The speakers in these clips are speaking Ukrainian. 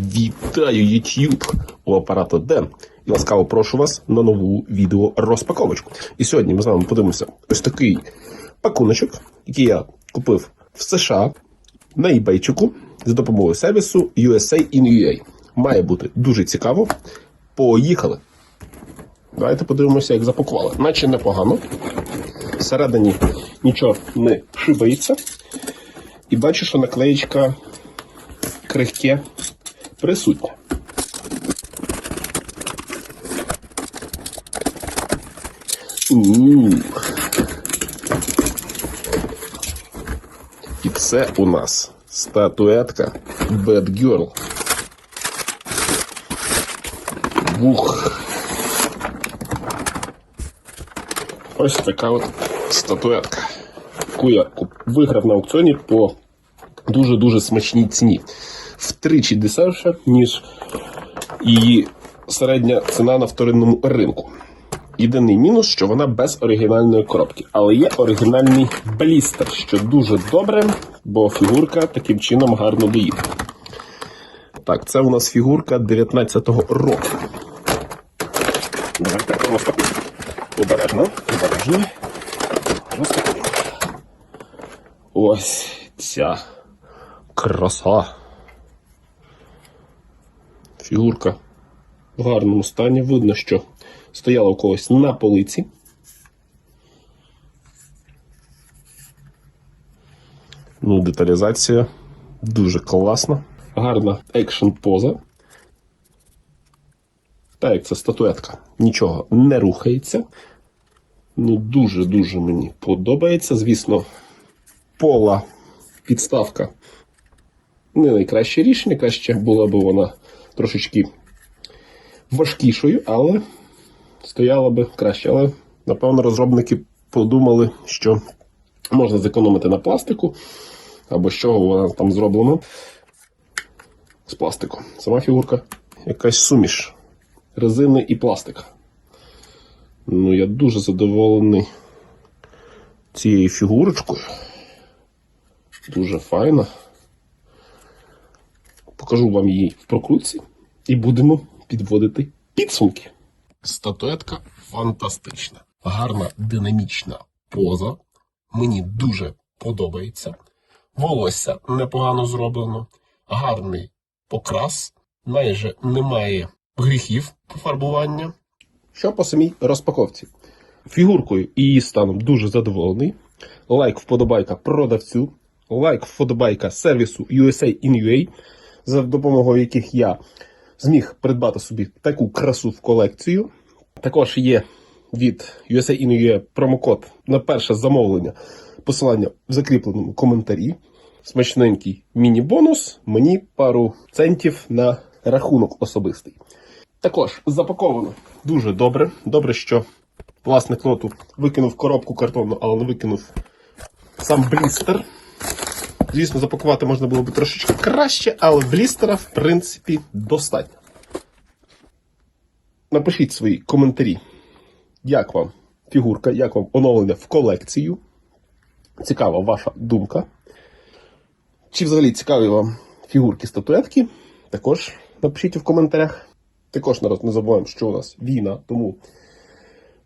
Вітаю YouTube! У апарату Ден. І ласкаво прошу вас на нову відео розпаковочку. І сьогодні ми з вами подивимося ось такий пакуночок, який я купив в США на eBayчику за допомогою сервісу USA in UA. Має бути дуже цікаво. Поїхали! Давайте подивимося, як запакували. Наче непогано. Всередині нічого не шибається. І бачу, що наклеєчка крихке присутня. у І це у нас статуетка Bad Girl. Бух. Ось така от статуетка, яку я куп- виграв на аукціоні по дуже-дуже смачній ціні. Втричі дешевше, ніж її середня ціна на вторинному ринку. Єдиний мінус, що вона без оригінальної коробки, але є оригінальний блістер, що дуже добре, бо фігурка таким чином гарно доїде. Так, це у нас фігурка 19-го року. Давайте розпакуємо. Обережно, обережно. Розпакуємо. Ось ця краса. Фігурка в гарному стані. Видно, що стояла у когось на полиці. Ну, деталізація дуже класна. Гарна екшн поза. Так, як це статуетка. Нічого не рухається. Ну, дуже-дуже мені подобається. Звісно, пола підставка не найкраще рішення. Краще була б вона трошечки важкішою, але стояла би краще. Але, напевно, розробники подумали, що можна зекономити на пластику, або з чого вона там зроблена з пластику. Сама фігурка якась суміш резини і пластика. Ну, я дуже задоволений цією фігурочкою. Дуже файна. Покажу вам її в прокрутці і будемо підводити підсумки. Статуетка фантастична. Гарна динамічна поза. Мені дуже подобається. Волосся непогано зроблено. Гарний покрас. Майже немає гріхів пофарбування. Що по самій розпаковці? Фігуркою і її станом дуже задоволений. Лайк вподобайка продавцю. Лайк вподобайка сервісу USA in UA, за допомогою яких я зміг придбати собі таку красу в колекцію. Також є від USA промокод на перше замовлення. Посилання в закріпленому коментарі. Смачненький міні-бонус. Мені пару центів на рахунок особистий. Також запаковано дуже добре. Добре, що власник лоту викинув коробку картонну, але не викинув сам блістер. Звісно, запакувати можна було б трошечки краще, але блістера, в принципі, достатньо. Напишіть свої коментарі, як вам фігурка, як вам оновлення в колекцію. Цікава ваша думка. Чи взагалі цікаві вам фігурки статуетки? Також напишіть в коментарях. Також, народ, не забуваємо, що у нас війна, тому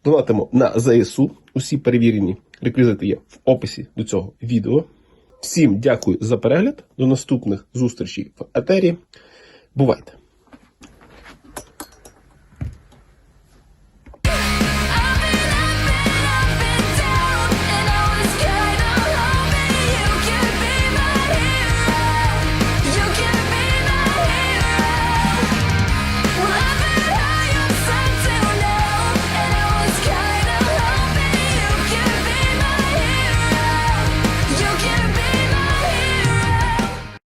донатимо на ЗСУ. Усі перевірені реквізити є в описі до цього відео. Всім дякую за перегляд. До наступних зустрічей в етері. Бувайте!